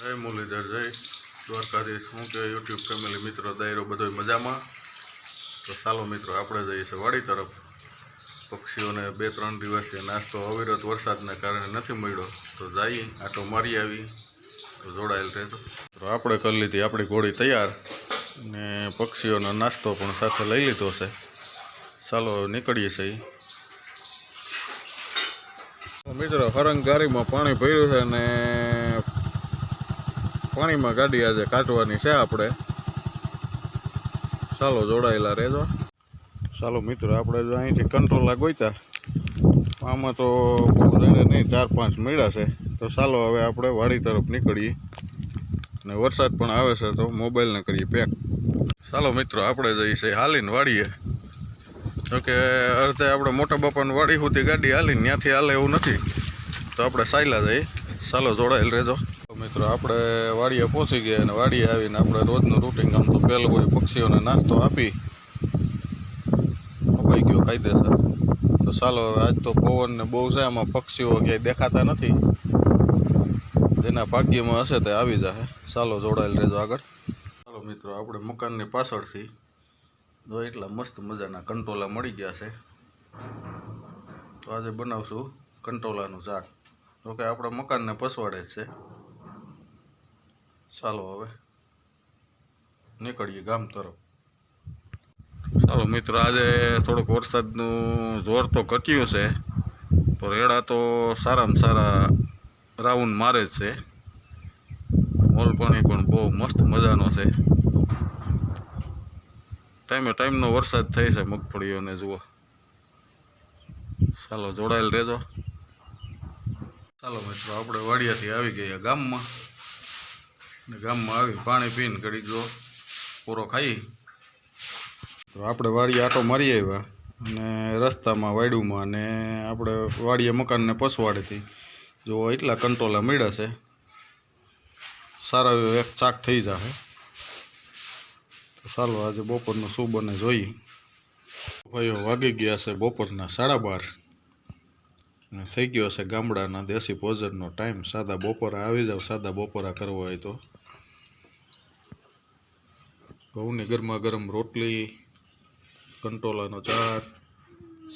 જય મુરલીધર, જય દ્વારકાધીશ. હું કે યુટ્યુબ ફેમિલી મિત્રો, દાયરો બધો મજામાં. તો ચાલો મિત્રો, આપણે જઈએ છીએ વાડી તરફ. પક્ષીઓને બે ત્રણ દિવસથી નાસ્તો, અવિરત વરસાદને કારણે નથી મળ્યો. તો જઈએ, આટો મારી આવી. તો જોડાયેલ રહેતો તો આપણે કરી લીધી આપણી ઘોડી તૈયાર ને પક્ષીઓનો નાસ્તો પણ સાથે લઈ લીધો છે. ચાલો નીકળીએ છીએ. મિત્રો હરંગ ગારીમાં પાણી ભર્યું છે અને પાણીમાં ગાડી આજે કાઢવાની છે આપણે. ચાલો જોડાયેલા રહેજો. ચાલો મિત્રો, આપણે જો અહીંથી કંટ્રોલા ગોઈતા આમાં તો બહુ નહીં, ચાર પાંચ મળ્યા છે. તો ચાલો હવે આપણે વાડી તરફ નીકળીએ. અને વરસાદ પણ આવે છે, તો મોબાઈલને કરીએ પેક ચાલો મિત્રો, આપણે જઈએ છીએ હાલીને વાળીએ. જોકે અર્ધે આપણે મોટા બાપાની વાડી સુધી ગાડી હાલીને, ત્યાંથી હાલે એવું નથી. તો આપણે સાયલા જઈએ. ચાલો જોડાયેલ રહેજો. મિત્રો, આપણે વાડીએ પહોંચી ગયા અને વાડીએ આવીને આપણે રોજનું રૂટિન આમ તો પહેલું હોય, પક્ષીઓને નાસ્તો આપી. અપાઈ ગયો કાયદેસર. તો ચાલો હવે આજ તો પવન ને બહુ છે, આમાં પક્ષીઓ ક્યાંય દેખાતા નથી. જેના ભાગ્યમાં હશે તે આવી જશે ચાલો જોડાયેલ રહેજો આગળ. ચાલો મિત્રો, આપણે મકાનની પાછળથી જો એટલા મસ્ત મજાના કંટોલા મળી ગયા છે. તો આજે બનાવશું કંટોલાનું ઝાડ જોકે આપણા મકાનને પસવાડે જ છે. ચાલો હવે નીકળીએ ગામ તરફ. ચાલો મિત્રો, આજે થોડુંક વરસાદનું જોર તો ઘટ્યું છે તો રેડા તો સારામાં સારા રાઉન્ડ મારે જ છે. મોલ પાણી બહુ મસ્ત મજાનો છે. ટાઈમે ટાઈમનો વરસાદ થાય છે મગફળીઓને, જુઓ. ચાલો જોડાયેલ રહેજો. ચાલો મિત્રો, આપણે વાડિયાથી આવી ગયા ગામમાં. ને ગામમાં આવી, પાણી પીને ઘડીક જો પૂરો ખાઈ. તો આપણે વાડીએ આટો મારી આવ્યા અને રસ્તામાં વાડુમાં ને આપણે વાડીએ મકાનને પસવાડેથી જો એટલા કંટોલા મળ્યા છે, સારા એક ચાક થઈ જશે તો ચાલો આજે બપોરનું શું બને જોઈએ. ભાઈઓ વાગી ગયા છે બપોરના સાડા બાર. અને થઈ ગયો છે ગામડાના દેશી ભોજનનો ટાઈમ સાદા બપોરા આવી જાવ, સાદા બપોરા કરવા હોય તો. ઘઉંની ગરમા ગરમ રોટલી, કંટોલાનો ચાટ,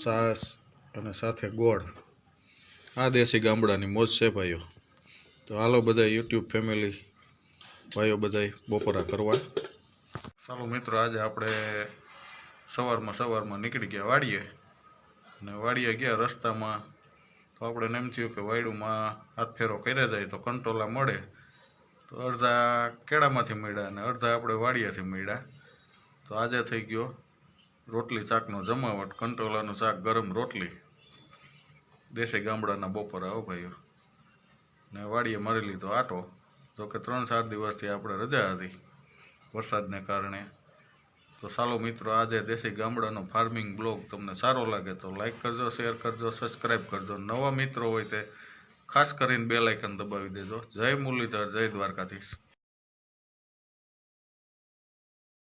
સાસ અને સાથે ગોળ. આ દેશી ગામડાની મોજ છે ભાઈઓ. તો હાલો બધા યુટ્યુબ ફેમિલી ભાઈઓ બધાય બપોરા કરવા. ચાલો મિત્રો, આજે આપણે સવારમાં સવારમાં નીકળી ગયા વાડીએ અને વાડીએ ગયા રસ્તામાં. તો આપણે એમ થયું કે વાયડુમાં હાથ ફેરો કર્યા જાય તો કંટોલા મળે. તો અડધા કેળામાંથી મળ્યા અને અડધા આપણે વાડિયાથી મળ્યા. તો આજે થઈ ગયો રોટલી શાકનો જમાવટ. કંટોલાનું શાક, ગરમ રોટલી. દેશી ગામડાના બપોર આવો ભાઈઓ. ને વાડીએ મારી લીધો આટો. જો કે ત્રણ ચાર દિવસથી આપણે રજા હતી વરસાદને કારણે. તો ચાલો મિત્રો, આજે દેશી ગામડાનો ફાર્મિંગ બ્લોગ તમને સારો લાગે તો લાઈક કરજો શેર કરજો સબસ્ક્રાઈબ કરજો. નવા મિત્રો હોય તે ખાસ કરીને બે લાઇકન દબાવી દેજો. જય મુરલીધર જય દ્વારકાધીશ.